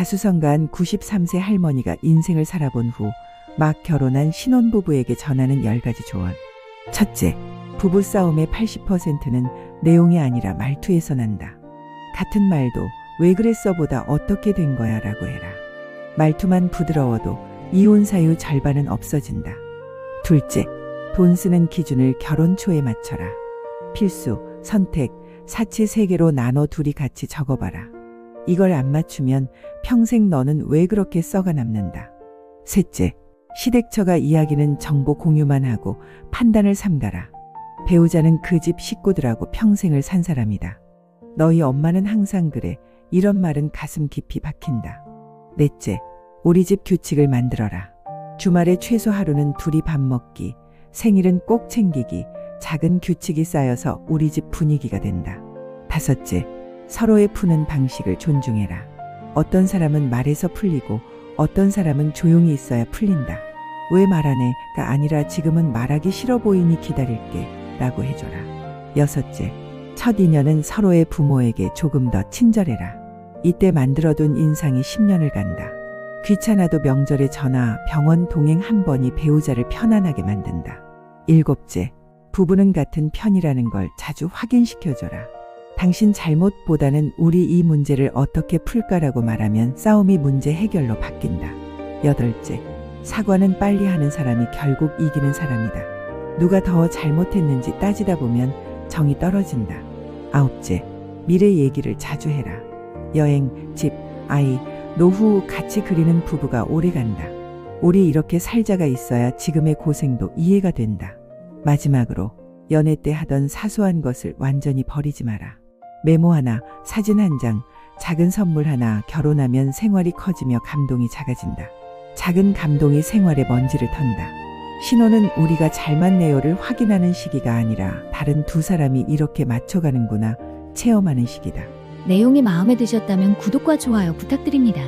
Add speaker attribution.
Speaker 1: 자수성가한 93세 할머니가 인생을 살아본 후 막 결혼한 신혼부부에게 전하는 10가지 조언. 첫째, 부부싸움의 80%는 내용이 아니라 말투에서 난다. 같은 말도 왜 그랬어 보다 어떻게 된 거야 라고 해라. 말투만 부드러워도 이혼 사유 절반은 없어진다. 둘째, 돈 쓰는 기준을 결혼 초에 맞춰라. 필수, 선택, 사치 세 개로 나눠 둘이 같이 적어봐라. 이걸 안 맞추면 평생 너는 왜 그렇게 썩어 남는다. 셋째, 시댁처가 이야기는 정보 공유만 하고 판단을 삼가라. 배우자는 그 집 식구들하고 평생을 산 사람이다. 너희 엄마는 항상 그래. 이런 말은 가슴 깊이 박힌다. 넷째, 우리 집 규칙을 만들어라. 주말에 최소 하루는 둘이 밥 먹기, 생일은 꼭 챙기기, 작은 규칙이 쌓여서 우리 집 분위기가 된다. 다섯째, 서로의 푸는 방식을 존중해라. 어떤 사람은 말해서 풀리고 어떤 사람은 조용히 있어야 풀린다. 왜 말 안 해?가 아니라 지금은 말하기 싫어 보이니 기다릴게. 라고 해줘라. 여섯째, 첫 인연은 서로의 부모에게 조금 더 친절해라. 이때 만들어둔 인상이 10년을 간다. 귀찮아도 명절에 전화, 병원 동행 한 번이 배우자를 편안하게 만든다. 일곱째, 부부는 같은 편이라는 걸 자주 확인시켜줘라. 당신 잘못보다는 우리 이 문제를 어떻게 풀까라고 말하면 싸움이 문제 해결로 바뀐다. 여덟째, 사과는 빨리 하는 사람이 결국 이기는 사람이다. 누가 더 잘못했는지 따지다 보면 정이 떨어진다. 아홉째, 미래 얘기를 자주 해라. 여행, 집, 아이, 노후 같이 그리는 부부가 오래 간다. 우리 이렇게 살자가 있어야 지금의 고생도 이해가 된다. 마지막으로 연애 때 하던 사소한 것을 완전히 버리지 마라. 메모 하나, 사진 한 장, 작은 선물 하나 결혼하면 생활이 커지며 감동이 작아진다. 작은 감동이 생활의 먼지를 턴다. 신혼은 우리가 잘 맞네요를 확인하는 시기가 아니라 다른 두 사람이 이렇게 맞춰가는구나 체험하는 시기다.
Speaker 2: 내용이 마음에 드셨다면 구독과 좋아요 부탁드립니다.